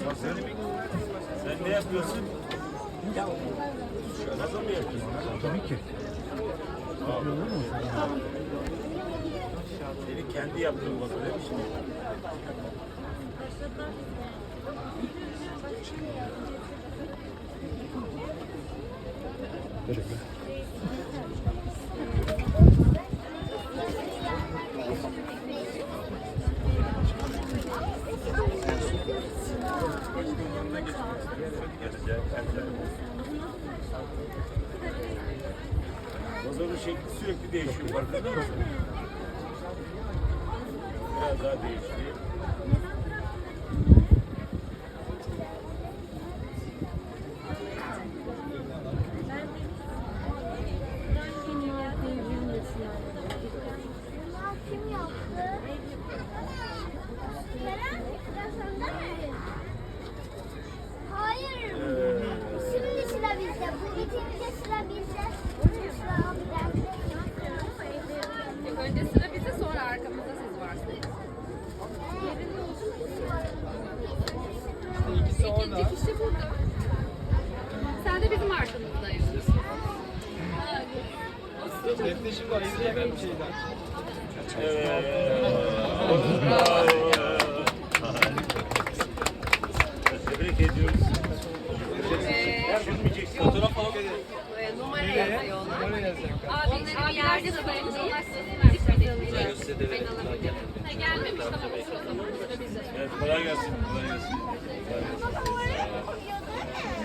Sen ne yapıyorsun? Ya, Şöyle mi yapıyorsun? Tabii ki. Olur mu? Seni kendi yaptığın bak öyle mi şimdi? Teşekkürler. önüne geçmek isteyen geçecek. Pazarın şekli sürekli değişiyor, farkında mısın? Biraz daha değişti. bizde. Bu bitince sıra bizde. Sıra bizde. Önce sıra bizde sonra arkamızda siz varsınız. İkinci kişi burada. Sen de bizim arkamızdaydın. Defne şimdi ayrıca ben bir şeyden. Evet. Tebrik ediyoruz. Fotoğraf alalım. Numara yazıyor. Numara yazıyor. Abi, abi, abi, abi, abi, abi, abi, abi, abi, abi,